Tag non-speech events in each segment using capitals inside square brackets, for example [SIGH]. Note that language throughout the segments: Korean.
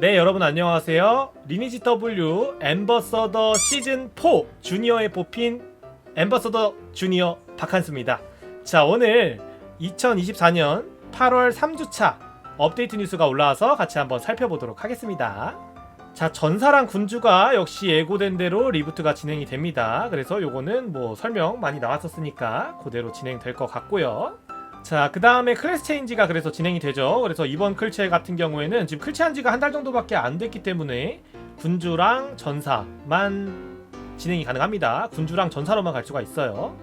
네 여러분 안녕하세요. 리니지 W 엠버서더 시즌 4 주니어에 뽑힌 엠버서더 주니어 박한수입니다. 자 오늘 2024년 8월 3주차 업데이트 뉴스가 올라와서 같이 한번 살펴보도록 하겠습니다. 자 전사랑 군주가 역시 예고된 대로 리부트가 진행이 됩니다. 그래서 요거는 뭐 설명 많이 나왔었으니까 그대로 진행될 것 같고요 자, 그 다음에 클래스 체인지가 그래서 진행이 되죠. 그래서 이번 클체 같은 경우에는 지금 클체한 지가 한 달 정도밖에 안 됐기 때문에 군주랑 전사만 진행이 가능합니다. 군주랑 전사로만 갈 수가 있어요.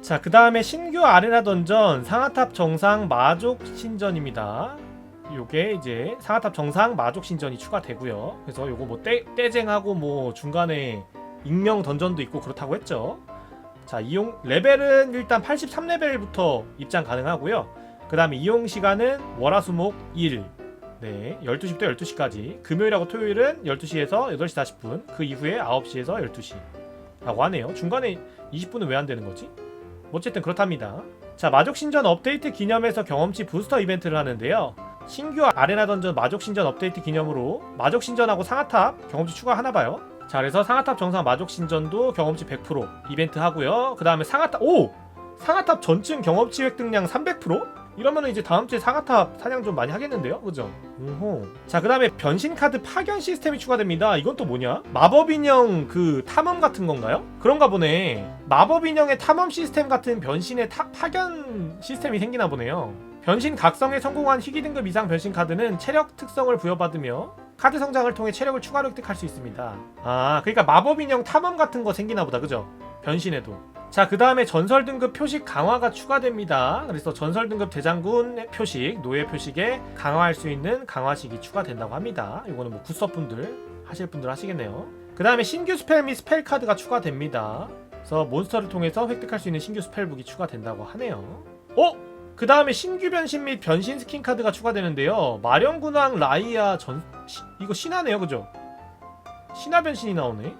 자, 그 다음에 신규 아레나 던전 상하탑 정상 마족 신전입니다. 요게 이제 상하탑 정상 마족 신전이 추가되고요. 그래서 요거 뭐 떼, 떼쟁하고 뭐 중간에 익명 던전도 있고 그렇다고 했죠. 자 이용 레벨은 일단 83레벨부터 입장 가능하고요. 그 다음에 이용 시간은 월화수목 1 네, 12시부터 12시까지. 금요일하고 토요일은 12시에서 8시 40분 그 이후에 9시에서 12시. 라고 하네요. 중간에 20분은 왜 안 되는 거지? 어쨌든 그렇답니다. 자 마족 신전 업데이트 기념해서 경험치 부스터 이벤트를 하는데요. 신규 아레나 던전 마족 신전 업데이트 기념으로 마족 신전하고 상하탑 경험치 추가하나 봐요 자 그래서 상하탑 정상 마족 신전도 경험치 100% 이벤트 하고요 그 다음에 상하탑 오! 상하탑 전층 경험치 획득량 300%? 이러면은 이제 다음 주에 상하탑 사냥 좀 많이 하겠는데요 그죠? 오호 자 그 다음에 변신 카드 파견 시스템이 추가됩니다 이건 또 뭐냐? 마법 인형 그 탐험 같은 건가요? 그런가 보네 마법 인형의 탐험 시스템 같은 변신의 타, 파견 시스템이 생기나 보네요 변신 각성에 성공한 희귀 등급 이상 변신 카드는 체력 특성을 부여받으며 카드 성장을 통해 체력을 추가로 획득할 수 있습니다. 아, 그러니까 마법 인형 탐험 같은 거 생기나 보다. 그죠? 변신해도. 자, 그 다음에 전설 등급 표식 강화가 추가됩니다. 그래서 전설 등급 대장군 표식, 노예 표식에 강화할 수 있는 강화식이 추가된다고 합니다. 이거는 뭐 굿서분들 하실 분들 하시겠네요. 그 다음에 신규 스펠 및 스펠 카드가 추가됩니다. 그래서 몬스터를 통해서 획득할 수 있는 신규 스펠북이 추가된다고 하네요. 어? 그 다음에 신규 변신 및 변신 스킨 카드가 추가되는데요. 마령군왕 라이아 전 시, 이거 신화네요, 그죠? 신화 변신이 나오네.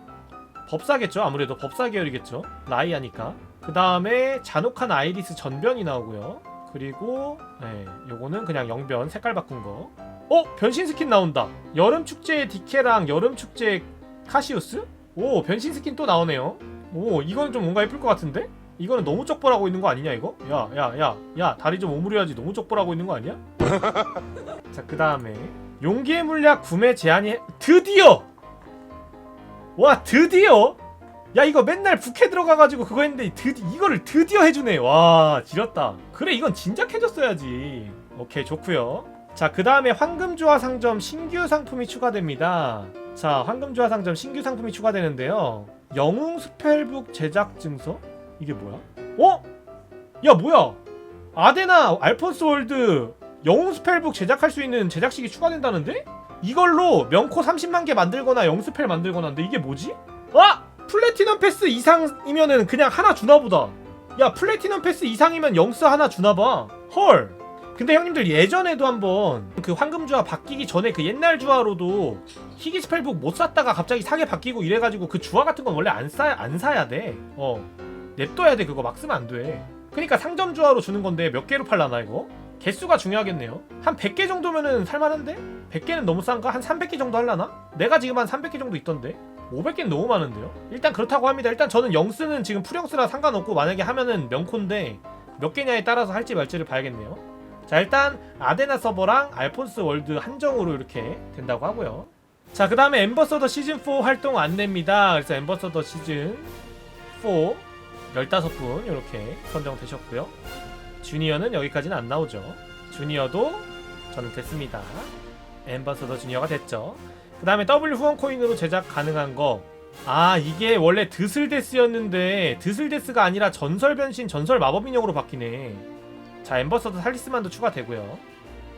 법사겠죠, 아무래도 법사 계열이겠죠. 라이아니까. 그 다음에 잔혹한 아이리스 전변이 나오고요. 그리고 네, 요거는 그냥 영변 색깔 바꾼 거. 어, 변신 스킨 나온다. 여름 축제의 디케랑 여름 축제 카시우스? 오, 변신 스킨 또 나오네요. 오, 이건 좀 뭔가 예쁠 것 같은데? 이거는 너무 쪽벌하고 있는 거 아니냐 이거? 야 야 야 야 다리 좀 오므려야지. 너무 쪽벌하고 있는 거 아니야? [LAUGHS] 자 그 다음에 용기의 물약 구매 제한이 드디어! 와 드디어! 야 이거 맨날 북해 들어가가지고 그거 했는데 드디 이거를 드디어 해주네. 와 지렸다. 그래 이건 진작 해줬어야지. 오케이 좋구요. 자 그 다음에 황금주화 상점 신규 상품이 추가됩니다. 자 황금주화 상점 신규 상품이 추가되는데요. 영웅 스펠북 제작 증서 이게 뭐야? 어? 야 뭐야? 아데나 알폰스 월드 영웅 스펠북 제작할 수 있는 제작식이 추가된다는데? 이걸로 명코 30만 개 만들거나 영스펠 만들거나 근데 이게 뭐지? 아! 플래티넘 패스 이상이면은 그냥 하나 주나보다 야 플래티넘 패스 이상이면 영스 하나 주나봐 헐 근데 형님들 예전에도 한번 그 황금주화 바뀌기 전에 그 옛날 주화로도 희귀 스펠북 못 샀다가 갑자기 사게 바뀌고 이래가지고 그 주화 같은 건 원래 안, 사, 안 사야 돼어 냅둬야 돼 그거 막 쓰면 안 돼 그니까 상점 주화로 주는 건데 몇 개로 팔라나 이거? 개수가 중요하겠네요 한 100개 정도면은 살만한데? 100개는 너무 싼가? 한 300개 정도 할라나? 내가 지금 한 300개 정도 있던데 500개는 너무 많은데요? 일단 그렇다고 합니다 일단 저는 영스는 지금 프령스라 상관없고 만약에 하면은 명코인데 몇 개냐에 따라서 할지 말지를 봐야겠네요 자 일단 아데나 서버랑 알폰스 월드 한정으로 이렇게 된다고 하고요 자 그 다음에 엠버서더 시즌4 활동 안내입니다 그래서 엠버서더 시즌 4 15분 이렇게 선정되셨고요. 주니어는 여기까지는 안 나오죠. 주니어도 저는 됐습니다. 엠버서더 주니어가 됐죠. 그 다음에 W 후원 코인으로 제작 가능한 거. 아 이게 원래 드슬데스였는데 드슬데스가 아니라 전설 변신 전설 마법 인형으로 바뀌네. 자 엠버서더 탈리스만도 추가되고요.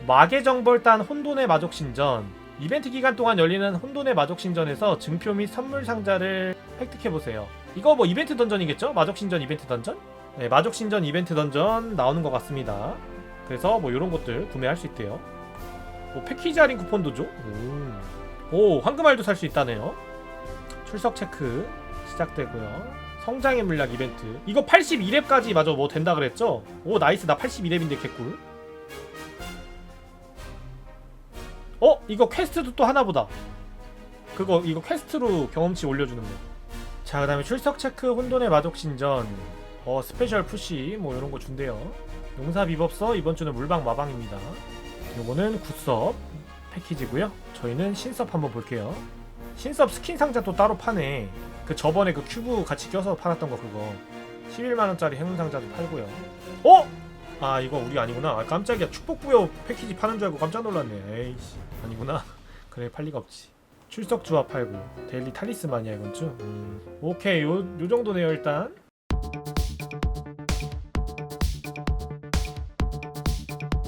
마계 정벌단 혼돈의 마족 신전. 이벤트 기간 동안 열리는 혼돈의 마족 신전에서 증표 및 선물 상자를 획득해 보세요. 이거 뭐 이벤트 던전이겠죠? 마족 신전 이벤트 던전? 네, 마족 신전 이벤트 던전 나오는 것 같습니다. 그래서 뭐 이런 것들 구매할 수 있대요. 뭐 패키지 할인 쿠폰도 줘? 오, 오 황금알도 살 수 있다네요. 출석 체크 시작되고요. 성장의 물약 이벤트. 이거 82렙까지 맞아 뭐 된다 그랬죠? 오 나이스 나 82렙인데 개꿀. 어 이거 퀘스트도 또 하나보다 그거 이거 퀘스트로 경험치 올려주는 거 자 그 다음에 출석 체크 혼돈의 마족 신전. 어 스페셜 푸시 뭐 이런 거 준대요. 용사 비법서 이번 주는 물방 마방입니다. 요거는 굿섭 패키지고요. 저희는 신섭 한번 볼게요. 신섭 스킨 상자 또 따로 파네. 그 저번에 그 큐브 같이 껴서 팔았던 거 그거. 11만원짜리 행운 상자도 팔고요. 어? 아 이거 우리 아니구나. 아 깜짝이야. 축복부여 패키지 파는 줄 알고 깜짝 놀랐네. 에이씨. 아니구나. [LAUGHS] 그래 팔 리가 없지 출석 주화 팔고 데일리 탈리스만이야 이건 좀 음. 오케이 요, 요 정도네요 일단